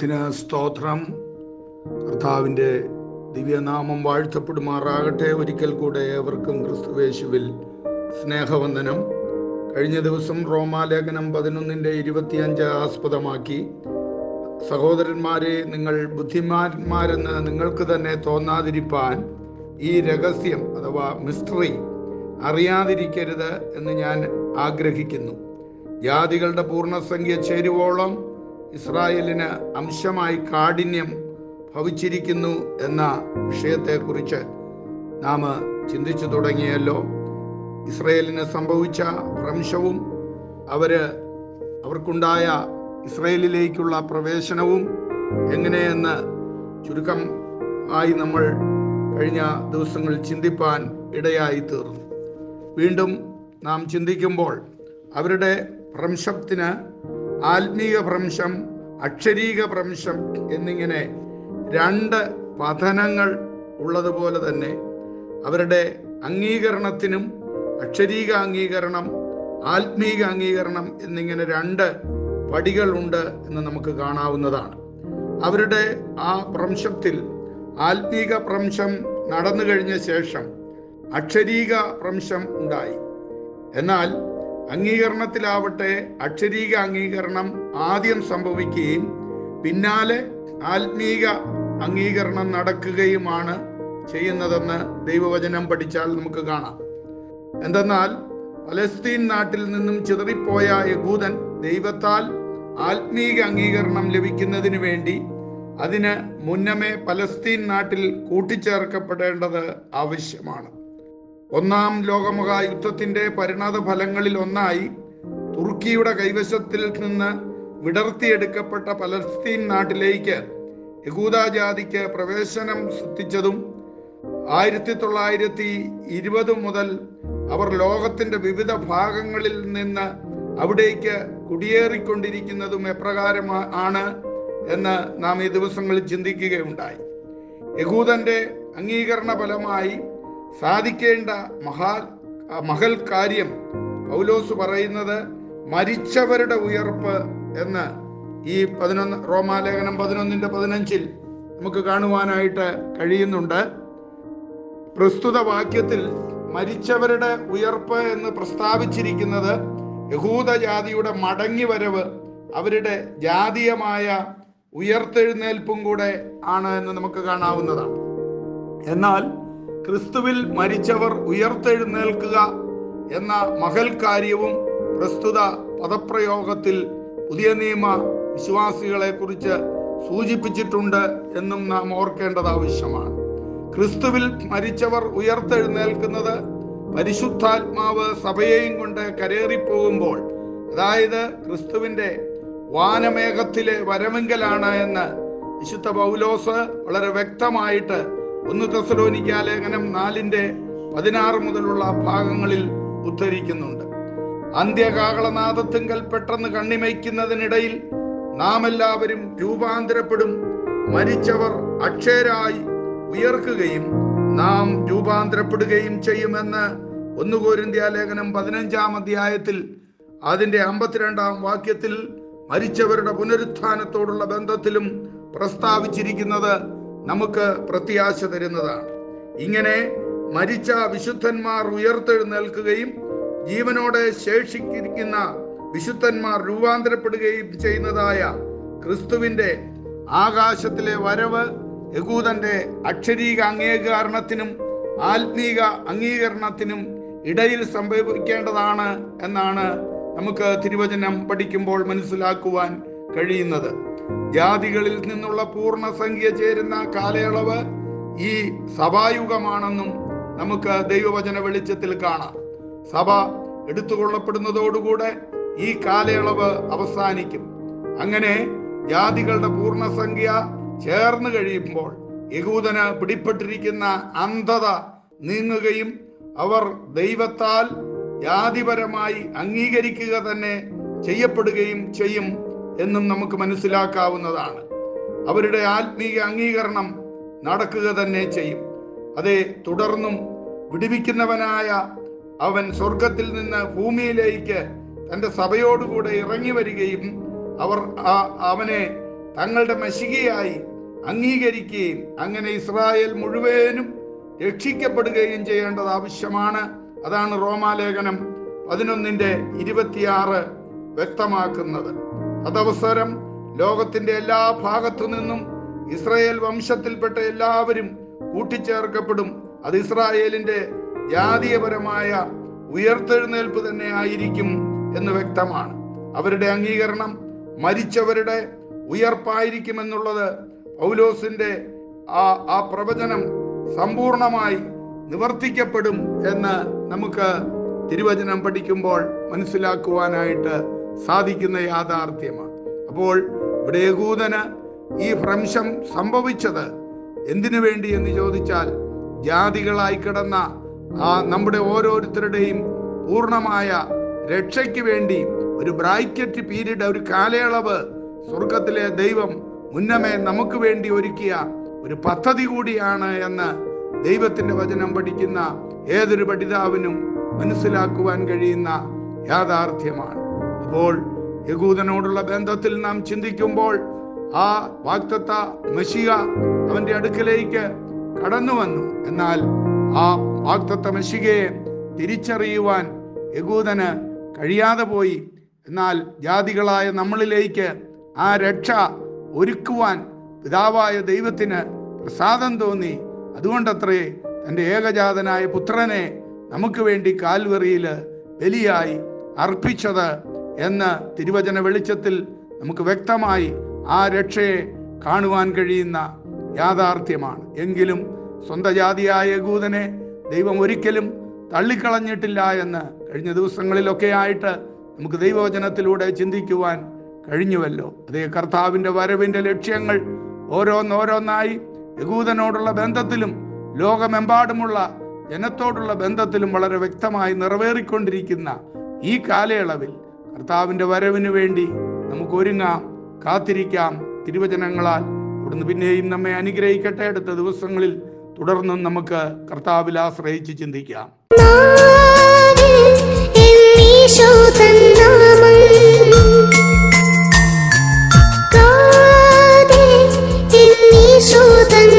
ദൈവത്തിന് സ്തോത്രം. കർത്താവിന്റെ ദിവ്യനാമം വാഴ്ത്തപ്പെടുമാറാകട്ടെ. ഒരിക്കൽ കൂടെ ഏവർക്കും ക്രിസ്തുവേശുവിൽ സ്നേഹവന്ദനം. കഴിഞ്ഞ ദിവസം റോമാലേഖനം പതിനൊന്നിന്റെ ഇരുപത്തിയഞ്ച് ആസ്പദമാക്കി. സഹോദരന്മാരെ നിങ്ങൾ ബുദ്ധിമാന്മാരെന്ന് നിങ്ങൾക്ക് തന്നെ തോന്നാതിരിപ്പാൻ ഈ രഹസ്യം അഥവാ മിസ്റ്ററി അറിയാതിരിക്കരുത് എന്ന് ഞാൻ ആഗ്രഹിക്കുന്നു. ജാതികളുടെ പൂർണസംഖ്യ ചേരുവോളം ഇസ്രായേലിന് അംശമായി കാഠിന്യം ഭവിച്ചിരിക്കുന്നു എന്ന വിഷയത്തെക്കുറിച്ച് നാം ചിന്തിച്ചു തുടങ്ങിയല്ലോ. ഇസ്രയേലിന് സംഭവിച്ച ഭ്രംശവും അവർ അവർക്കുണ്ടായ ഇസ്രയേലിലേക്കുള്ള പ്രവേശനവും എങ്ങനെയെന്ന് ചുരുക്കം ആയി നമ്മൾ കഴിഞ്ഞ ദിവസങ്ങൾ ചിന്തിപ്പാൻ ഇടയായി തീർന്നു. വീണ്ടും നാം ചിന്തിക്കുമ്പോൾ അവരുടെ ഭ്രംശത്തിന് ആത്മീക ഭ്രംശം അക്ഷരീക ഭ്രംശം എന്നിങ്ങനെ രണ്ട് പതനങ്ങൾ ഉള്ളതുപോലെ തന്നെ അവരുടെ അംഗീകരണത്തിനും അക്ഷരീക അംഗീകരണം ആത്മീക അംഗീകരണം എന്നിങ്ങനെ രണ്ട് പടികളുണ്ട് എന്ന് നമുക്ക് കാണാവുന്നതാണ്. അവരുടെ ആ പ്രംശത്തിൽ ആത്മീക പ്രംശം നടന്നു കഴിഞ്ഞ ശേഷം അക്ഷരീക പ്രംശം ഉണ്ടായി. എന്നാൽ അംഗീകരണത്തിലാവട്ടെ അക്ഷരീക അംഗീകരണം ആദ്യം സംഭവിക്കുകയും പിന്നാലെ ആത്മീക അംഗീകരണം നടക്കുകയുമാണ് ചെയ്യുന്നതെന്ന് ദൈവവചനം പഠിച്ചാൽ നമുക്ക് കാണാം. എന്തെന്നാൽ പലസ്തീൻ നാട്ടിൽ നിന്നും ചിതറിപ്പോയ യഹൂദൻ ദൈവത്താൽ ആത്മീക അംഗീകരണം ലഭിക്കുന്നതിന് വേണ്ടി അതിന് മുന്നമേ പലസ്തീൻ നാട്ടിൽ കൂട്ടിച്ചേർക്കപ്പെടേണ്ടത് ആവശ്യമാണ്. ഒന്നാം ലോകമഹായുദ്ധത്തിന്റെ പരിണത ഫലങ്ങളിൽ ഒന്നായി തുർക്കിയുടെ കൈവശത്തിൽ നിന്ന് വിടർത്തിയെടുക്കപ്പെട്ട പലസ്തീൻ നാട്ടിലേക്ക് യഹൂദാജാതിക്ക് പ്രവേശനം സിദ്ധിച്ചതും ആയിരത്തി തൊള്ളായിരത്തി ഇരുപത് മുതൽ അവർ ലോകത്തിന്റെ വിവിധ ഭാഗങ്ങളിൽ നിന്ന് അവിടേക്ക് കുടിയേറിക്കൊണ്ടിരിക്കുന്നതും എപ്രകാരം ആണ് എന്ന് നാം ഈ ദിവസങ്ങളിൽ ചിന്തിക്കുകയുണ്ടായി. യഹൂദന്റെ അംഗീകരണ ഫലമായി സാധിക്കേണ്ട മഹാ മഹൽ കാര്യം പൗലോസ് പറയുന്നത് മരിച്ചവരുടെ ഉയർപ്പ് എന്ന് ഈ പതിനൊന്ന് റോമാലേഖനം പതിനൊന്നിന്റെ പതിനഞ്ചിൽ നമുക്ക് കാണുവാനായിട്ട് കഴിയുന്നുണ്ട്. പ്രസ്തുത വാക്യത്തിൽ മരിച്ചവരുടെ ഉയർപ്പ് എന്ന് പ്രസ്താവിച്ചിരിക്കുന്നത് യഹൂദജാതിയുടെ മടങ്ങി വരവ് അവരുടെ ജാതീയമായ ഉയർത്തെഴുന്നേൽപ്പും കൂടെ ആണ് എന്ന് നമുക്ക് കാണാവുന്നതാണ്. എന്നാൽ ക്രിസ്തുവിൽ മരിച്ചവർ ഉയർത്തെഴുന്നേൽക്കുക എന്ന മഹൽ കാര്യവും പ്രസ്തുത പദപ്രയോഗത്തിൽ പുതിയ നിയമ വിശ്വാസികളെ കുറിച്ച് സൂചിപ്പിച്ചിട്ടുണ്ട് എന്നും നാം ഓർക്കേണ്ടത് ആവശ്യമാണ്. ക്രിസ്തുവിൽ മരിച്ചവർ ഉയർത്തെഴുന്നേൽക്കുന്നത് പരിശുദ്ധാത്മാവ് സഭയെയും കൊണ്ട് കരേറിപ്പോകുമ്പോൾ അതായത് ക്രിസ്തുവിന്റെ വാനമേഘത്തിലെ വരമെങ്കിലാണ് എന്ന് വിശുദ്ധ പൗലോസ് വളരെ വ്യക്തമായിട്ട് ഒന്ന് തെസലോനിക്ക ലേഖനം നാലിന്റെ പതിനാറ് മുതലുള്ള ഭാഗങ്ങളിൽ ഉദ്ധരിക്കുന്നുണ്ട്. അന്ത്യകാകളനാഥത്തിങ്കൽ പെട്ടെന്ന് കണ്ണിമയ്ക്കുന്നതിനിടയിൽ നാം എല്ലാവരും രൂപാന്തരപ്പെടും. മരിച്ചവർ അക്ഷരായി ഉയർക്കുകയും നാം രൂപാന്തരപ്പെടുകയും ചെയ്യുമെന്ന് ഒന്ന് കോരിന്ത്യ ലേഖനം പതിനഞ്ചാം അധ്യായത്തിൽ അതിന്റെ അമ്പത്തിരണ്ടാം വാക്യത്തിൽ മരിച്ചവരുടെ പുനരുത്ഥാനത്തോടുള്ള ബന്ധത്തിലും പ്രസ്താവിച്ചിരിക്കുന്നത് നമുക്ക് പ്രത്യാശ തരുന്നതാണ്. ഇങ്ങനെ മരിച്ച വിശുദ്ധന്മാർ ഉയർത്തെഴുന്നേൽക്കുകയും ജീവനോടെ ശേഷിക്കുന്ന വിശുദ്ധന്മാർ രൂപാന്തരപ്പെടുകയും ചെയ്യുന്നതായ ക്രിസ്തുവിന്റെ ആകാശത്തിലെ വരവ് യകൂദന്റെ അക്ഷരീക അംഗീകരണത്തിനും ആത്മീക അംഗീകരണത്തിനും ഇടയിൽ സംഭവിക്കേണ്ടതാണ് എന്നാണ് നമുക്ക് തിരുവചനം പഠിക്കുമ്പോൾ മനസ്സിലാക്കുവാൻ കഴിയുന്നത്. ജാതികളിൽ നിന്നുള്ള പൂർണസംഖ്യ ചേരുന്ന കാലയളവ് ഈ സഭായുഗമാണെന്നും നമുക്ക് ദൈവവചന വെളിച്ചത്തിൽ കാണാം. സഭ എടുത്തുകൊള്ളപ്പെടുന്നതോടുകൂടെ ഈ കാലയളവ് അവസാനിക്കും. അങ്ങനെ ജാതികളുടെ പൂർണസംഖ്യ ചേർന്ന് കഴിയുമ്പോൾ യഹൂദന് പിടിപ്പെട്ടിരിക്കുന്ന അന്ധത നീങ്ങുകയും അവർ ദൈവത്താൽ ജാതിപരമായി അംഗീകരിക്കുക തന്നെ ചെയ്യപ്പെടുകയും ചെയ്യും. എന്നും നമുക്ക് മനസ്സിലാക്കാവുന്നതാണ്. അവരുടെ ആത്മീയ അംഗീകരണം നടക്കുക തന്നെ ചെയ്യും. അതെ തുടർന്നും വിടിവിക്കുന്നവനായ അവൻ സ്വർഗത്തിൽ നിന്ന് ഭൂമിയിലേക്ക് തന്റെ സഭയോടുകൂടെ ഇറങ്ങി വരികയും അവർ അവനെ തങ്ങളുടെ മഷികയായി അംഗീകരിക്കുകയും അങ്ങനെ ഇസ്രായേൽ മുഴുവനും രക്ഷിക്കപ്പെടുകയും ചെയ്യേണ്ടത് ആവശ്യമാണ്. അതാണ് റോമാലേഖനം പതിനൊന്നിന്റെ ഇരുപത്തിയാറ് വ്യക്തമാക്കുന്നത്. അതവസരം ലോകത്തിന്റെ എല്ലാ ഭാഗത്തു നിന്നും ഇസ്രായേൽ വംശത്തിൽപ്പെട്ട എല്ലാവരും കൂട്ടിച്ചേർക്കപ്പെടും. അത് ഇസ്രായേലിന്റെ ജാതീയപരമായ ഉയർത്തെഴുന്നേൽപ്പ് തന്നെ ആയിരിക്കും എന്ന് വ്യക്തമാണ്. അവരുടെ അംഗീകരണം മരിച്ചവരുടെ ഉയർപ്പായിരിക്കുമെന്നുള്ളത് പൗലോസിന്റെ ആ ആ പ്രവചനം സമ്പൂർണമായി നിവർത്തിക്കപ്പെടും എന്ന് നമുക്ക് തിരുവചനം പഠിക്കുമ്പോൾ മനസ്സിലാക്കുവാനായിട്ട് സാധിക്കുന്ന യാഥാർത്ഥ്യമാണ്. അപ്പോൾ ഇവിടെ യഹൂദന് ഈ ഭ്രംശം സംഭവിച്ചത് എന്തിനു വേണ്ടി എന്ന് ചോദിച്ചാൽ ജാതികളായി കിടന്ന ആ നമ്മുടെ ഓരോരുത്തരുടെയും പൂർണമായ രക്ഷയ്ക്ക് വേണ്ടി ഒരു ബ്രാക്കറ്റ് പീരീഡ് ഒരു കാലയളവ് സ്വർഗത്തിലെ ദൈവം മുന്നമേ നമുക്ക് വേണ്ടി ഒരുക്കിയ ഒരു പദ്ധതി കൂടിയാണ് എന്ന് ദൈവത്തിന്റെ വചനം പഠിക്കുന്ന ഏതൊരു പഠിതാവിനും മനസ്സിലാക്കുവാൻ കഴിയുന്ന യാഥാർത്ഥ്യമാണ്. അപ്പോൾ യഹൂദനോടുള്ള ബന്ധത്തിൽ നാം ചിന്തിക്കുമ്പോൾ ആ വാക്തത്ത മെഷിക അവന്റെ അടുക്കലേക്ക് കടന്നു വന്നു. എന്നാൽ ആ വാക്തത്ത മെഷികയെ തിരിച്ചറിയുവാൻ യഹൂദന് കഴിയാതെ പോയി. എന്നാൽ ജാതികളായ നമ്മളിലേക്ക് ആ രക്ഷ ഒരുക്കുവാൻ പിതാവായ ദൈവത്തിന് പ്രസാദം തോന്നി. അതുകൊണ്ടത്രേ തന്റെ ഏകജാതനായ പുത്രനെ നമുക്ക് വേണ്ടി കാൽവറിയിൽ ബലിയായി അർപ്പിച്ചത് എന്ന് തിരുവചന വെളിച്ചത്തിൽ നമുക്ക് വ്യക്തമായി ആ രക്ഷയെ കാണുവാൻ കഴിയുന്ന യാഥാർത്ഥ്യമാണ്. എങ്കിലും സ്വന്തം ജാതിയായ യഹൂദനെ ദൈവം ഒരിക്കലും തള്ളിക്കളഞ്ഞിട്ടില്ല എന്ന് കഴിഞ്ഞ ദിവസങ്ങളിലൊക്കെ ആയിട്ട് നമുക്ക് ദൈവവചനത്തിലൂടെ ചിന്തിക്കുവാൻ കഴിഞ്ഞുവല്ലോ. അതേ കർത്താവിന്റെ വരവിന്റെ ലക്ഷ്യങ്ങൾ ഓരോന്നോരോന്നായി യഹൂദനോടുള്ള ബന്ധത്തിലും ലോകമെമ്പാടുമുള്ള ജനത്തോടുള്ള ബന്ധത്തിലും വളരെ വ്യക്തമായി നിറവേറിക്കൊണ്ടിരിക്കുന്ന ഈ കാലയളവിൽ കർത്താവിന്റെ വരവിന് വേണ്ടി നമുക്ക് ഒരുങ്ങാം കാത്തിരിക്കാം തിരുവചനങ്ങളാൽ. അവിടുന്ന് പിന്നെയും നമ്മെ അനുഗ്രഹിക്കട്ടെ. അടുത്ത ദിവസങ്ങളിൽ തുടർന്നും നമുക്ക് കർത്താവിൽ ആശ്രയിച്ച് ചിന്തിക്കാം. ശോതൻ